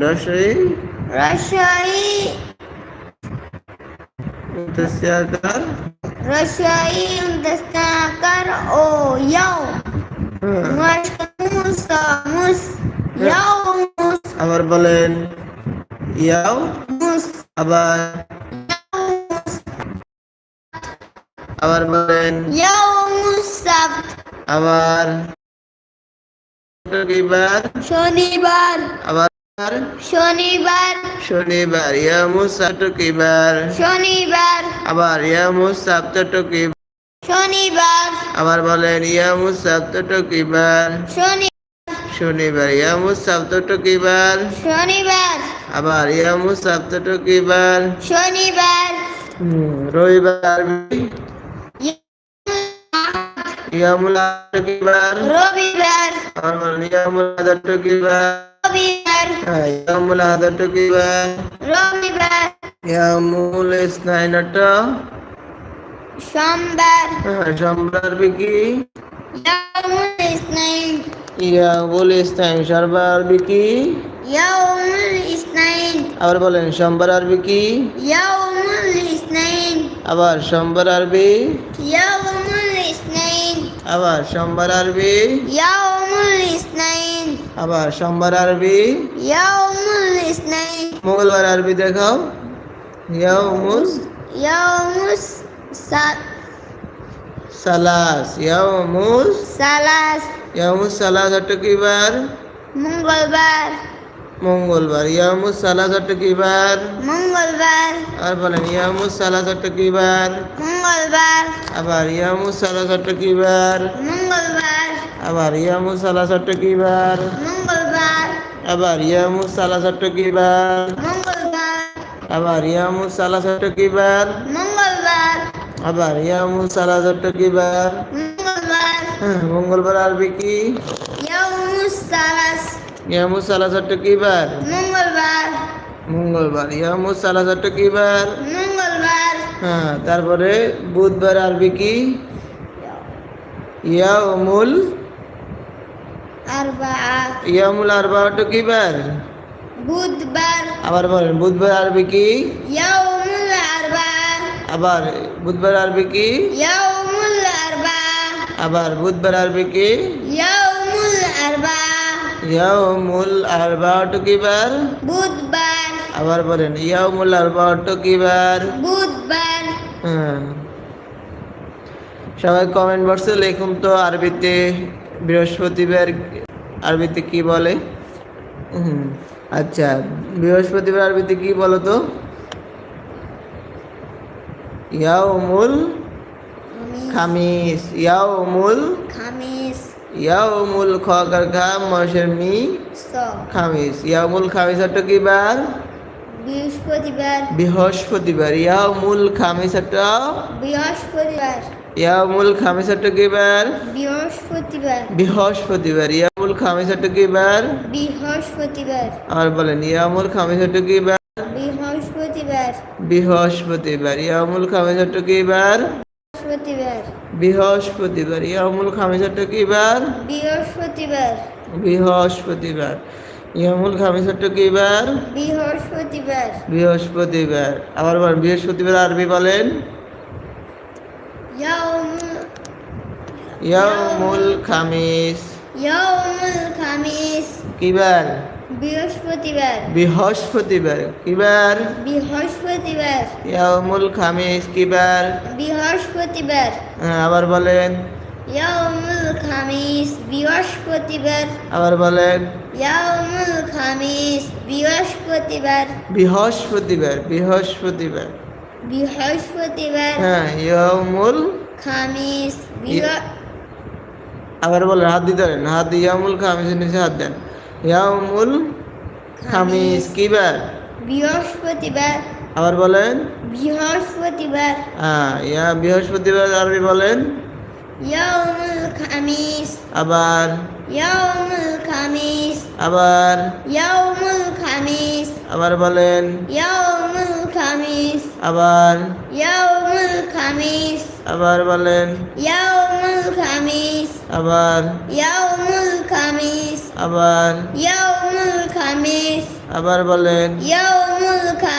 রসই রসই মুতাসিয়াকার রসই মুস্তাকার ও ইয়াও মুস ইয়াও মুস আবার বলেন। ইয়াও মুস আবার। আবার বলেন। ইয়াও মুসাbt আবার। শনিবার। আবার শনিবার। শনিবার ইয়া মুসাটকিবার শনিবার। আবার ইয়া মুসাবতকিবার শনিবার। আবার বলেন ইয়া মুসাবতকিবার শনি শনিবার। ইয়া মুসাবতকিবার শনিবার। আবার ইয়া মুসাবতকিবার শনিবার। রবিবার ইয়ামুল কিবার রবিবার। আবার ইয়ামুল কিবার রবিবার ইয়ামুল কিবার রবিবার ইয়ামুল ইসনাইনট সোমবার সোমবার বিকি ইয়াউমুল ইসনাইন ইয়ামুল ইসনাইন সরবার বিকি ইয়াউমুল ইসনাইন আবার বলেন সোমবার আরবি কি ইয়াউমুল ইসনাইন আবার সোমবার আরবি ইয়াউমুল ইসনাইন আবার সোমবার আরবি? ইয়াউমুল ইসনাইন। আবার সোমবার আরবি? ইয়াউমুল ইসনাইন। মঙ্গলবার আরবি দেখাও। ইয়ামুল ইয়াউমুস সা- সালাস। ইয়ামুল সালাস। ইয়ামুল সালাস হচ্ছে কি বার মঙ্গলবার। মঙ্গলবার ইয়ামুল সালাস হচ্ছে কি বার মঙ্গলবার আর বলেন ইয়ামুল সালাস হচ্ছে কি বার মঙ্গলবার আবার ইয়ামুল সালাস হচ্ছে কি বার মঙ্গলবার আবার ইয়ামুল সালাস হচ্ছে কি বার মঙ্গলবার আবার ইয়ামুল সালাস হচ্ছে কি বার মঙ্গলবার আবার ইয়ামুল সালাস হচ্ছে কি বার মঙ্গলবার আবার ইয়ামুল সালাস হচ্ছে কি বার মঙ্গলবার হ্যাঁ, মঙ্গলবার আরবি কি ইয়াউমুস সালাস ইয়ামুল সালাস হচ্ছে কি বার? মঙ্গলবার। মঙ্গলবার। ইয়ামুল সালাস হচ্ছে কি বার? মঙ্গলবার। হ্যাঁ তারপরে বুধবার আরবি কি? ইয়ামুল আরবাআ ইয়ামুল আরবাটা কি বার? বুধবার। আবার বলেন বুধবার আরবি কি? ইয়াউমুল আরবাআ আবার বুধবার আরবি কি? ইয়াউমুল আরবাআ আবার বুধবার আরবি কি? ইয়াউমুল আরবাআ ইয়ামুল আরবাটা কি বার বুধবার। আবার বলেন ইয়ামুল আরবাটা কি বার বুধবার। হ্যাঁ। সবাই কমেন্ট বক্সে লিখুন তো আরবিতে বৃহস্পতিবার আরবিতে কি বলে? হুম আচ্ছা বৃহস্পতিবার আরবিতে কি বলো তো? ইয়াউমুল খামিস ইয়াউমুল খামিস। ইয়াউমুল খকার খাম মশের মি খামিস। ইয়াউমুল খামিস একটা কি বার? বৃহস্পতিবার। বৃহস্পতিবার। ইয়াউমুল খামিস একটা? বৃহস্পতিবার। ইয়ামুল খামিস একটা কি বার? বৃহস্পতিবার। বৃহস্পতিবার। ইয়ামুল খামিস একটা কি বার? বৃহস্পতিবার। আর বলেন ইয়ামুল খামিস একটা কি বার? বৃহস্পতিবার। বৃহস্পতিবার। ইয়ামুল খামিস একটা কি বার? বৃহস্পতিবার। বৃহস্পতিবার। ইয়ামুল খামিস একটা কি বার বৃহস্পতিবার। বৃহস্পতিবার। ইয়ামুল খামিস একটা কি বার বৃহস্পতিবার। বৃহস্পতিবার। আবার বলেন বৃহস্পতিবার আরবি বলেন। ইয়ামুল খামিস। ইয়ামুল খামিস। কি বার বৃহস্পতিবার। বৃহস্পতিবার কি বার বৃহস্পতিবার। ইয়ামুল খামিস কি বার বৃহস্পতিবার। হ্যাঁ, আবার বলেন। ইয়াউমুল খামিস বৃহস্পতিবার। আবার বলেন। ইয়াউমুল খামিস বৃহস্পতিবার। বৃহস্পতিবার বৃহস্পতিবার। বৃহস্পতিবার। হ্যাঁ ইয়ামুল খামিস আবার বলেন হাত দিতে পারেন। হাত দিয়ে ইয়ামুল খামিসের নিচে হাত দেন। ইয়ামুল খামিস কি বার বৃহস্পতিবার। আবার বলেন। বৃহস্পতিবার। হ্যাঁ ইয়া বৃহস্পতিবার আরবি বলেন। ইয়াউমুল খামিস। আবার। ইয়াউমুল খামিস। আবার। ইয়াউমুল খামিস। আবার বলেন। ইয়াউমুল খামিস। আবার। ইয়াউমুল খামিস। আবার বলেন। ইয়াউমুল খামিস। আবার। ইয়াউমুল খামিস। আবার আবার বলেন